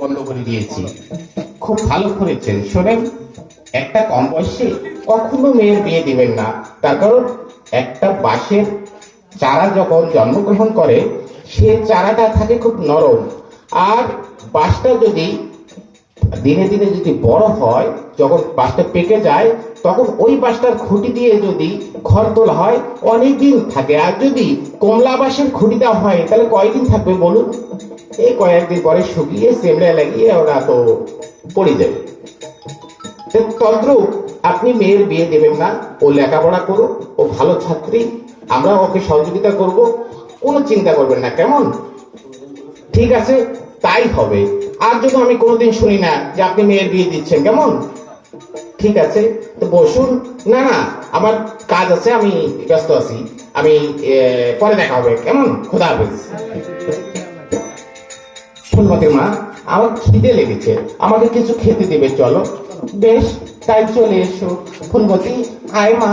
বন্ধ করে দিয়েছি। খুব ভালো করেছেন, শোনেন, একটা কম বয়সে কখনো মেয়ের বিয়ে দিবেন না। তার কারণ একটা বাঁশের চারা যখন জন্মগ্রহণ করে, সে চারাটা থাকে খুব নরম। আর বাঁশটা যদি দিনে দিনে যদি বড় হয়, যখন বাঁশটা পেকে যায়, তখন ওই বাঁশটার খুঁটি দিয়ে যদি ঘর তোলা হয়, অনেক দিন থাকে। আর যদি কমলা বাঁশের খুঁটি দেওয়া হয়, তাহলে কয়দিন থাকবে বলুন? এই কয়েকদিন পরে শুকিয়ে, সেমড়ে লাগিয়ে ওরা তো পড়ে যাবে। তন্ত্র আপনি মেয়ের বিয়ে দেবেন না। ও লেখাপড়া করুক, ও ভালো ছাত্রী। আমরা ওকে সহযোগিতা করব। কোনো চিন্তা করবেন না। কেমন? ঠিক আছে? তাই হবে। আর যদি আমি কোনোদিন শুনি না যে আপনি মেয়ের বিয়ে দিচ্ছেন, কেমন? ঠিক আছে, তো বসুন। না না, আমার কাজ আছে, আমি ব্যস্ত আছি। আমি পরে দেখা হবে, কেমন? খোদা হাফেজ। ফুলমতির মা, আমার খিদে লেগেছে। আমাকে কিছু খেতে দেবে, চলো। বেশ, তাই চলে এসো। ফুলমতি আয় মা।